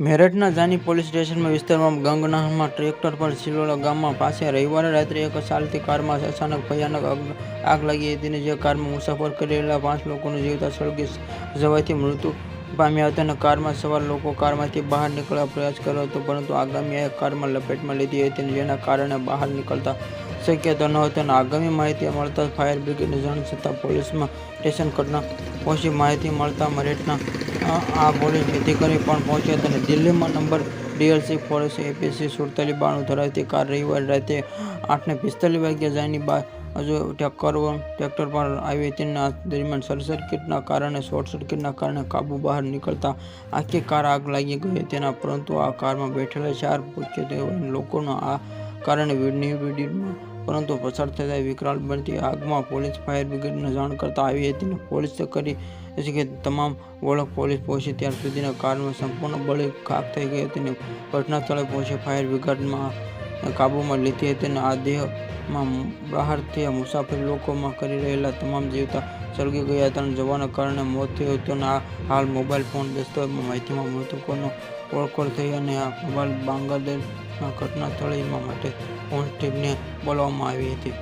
મેરઠના Jani police સ્ટેશનમાં વિસ્તારમાં ગંગનહરમાં tractor પર સિલોડા ગામમાં પાસે રવિવારે રાત્રે એક ચાલતી કારમાં અચાનક ભયાનક આગ- લાગી હતી જે કારમાં મુસાફર કરી રહેલા પાંચ લોકોનું જીવતા સળગી જવાથી મૃત્યુ પામ્યા હતા અને કારમાં સવાર લોકો કારમાંથી બહાર નીકળવા પ્રયાસ કર્યો હતો પરંતુ આગામીએ કારમાં લપેટમાં લીધી હતી જેના કારણે બહાર નીકળતા શક્યતા ન હતી અને આગામી માહિતી મળતા ફાયર બ્રિગેડને જાણ છતાં પોલીસમાં સ્ટેશન ઘટના પહોંચી માહિતી મળતા મરેઠના અ, આ પોલીસ અધિકારી પણ પહોંચ્યા હતા અને દિલ્હીમાં નંબર ડીએલસી ફોરેસ્ટ એપીસી સુડતાલીસ બાણું ધરાવતી કાર રવિવાર રાતે આઠને પિસ્તાલીસ વાગ્યા જાયની બાદ હજુ ટક્કર ટ્રેક્ટર પર આવી હતી અને દરમિયાન શોર્ટ સર્કિટના કારણે શોર્ટ સર્કિટના કારણે કાબુ બહાર નીકળતા આખી કાર આગ લાગી ગઈ તેના પરંતુ આ કારમાં બેઠેલા ચાર પૂછ્ય લોકોનો આ કારણે વીડની વીડીમાં પરંતુ પસાર થતા વિકરાળ બનતી આગમાં પોલીસ ફાયર બ્રિગેડને જાણ કરતા આવી હતી અને પોલીસ કરી છે કે તમામ ઓળખ પોલીસ પહોંચી ત્યાર સુધીના કારમાં સંપૂર્ણ બળી ખાક થઈ ગઈ હતી અને ઘટના સ્થળે પહોંચી ફાયર બ્રિગેડમાં કાબૂમાં લીધી હતી અને આ દેહમાં બહારથી મુસાફરી લોકોમાં કરી રહેલા તમામ જીવતા સળગી ગયા હતા અને જવાના કારણે મોત થયું આ હાલ મોબાઈલ ફોન દસ્તાવેજમાં માહિતીમાં મૃતકોનો ઓળખોળ થઈ અને આ મોબાઈલ બાંગ્લાદેશના ઘટના સ્થળે માટે પોલીસ ટીમને બોલાવવામાં આવી હતી.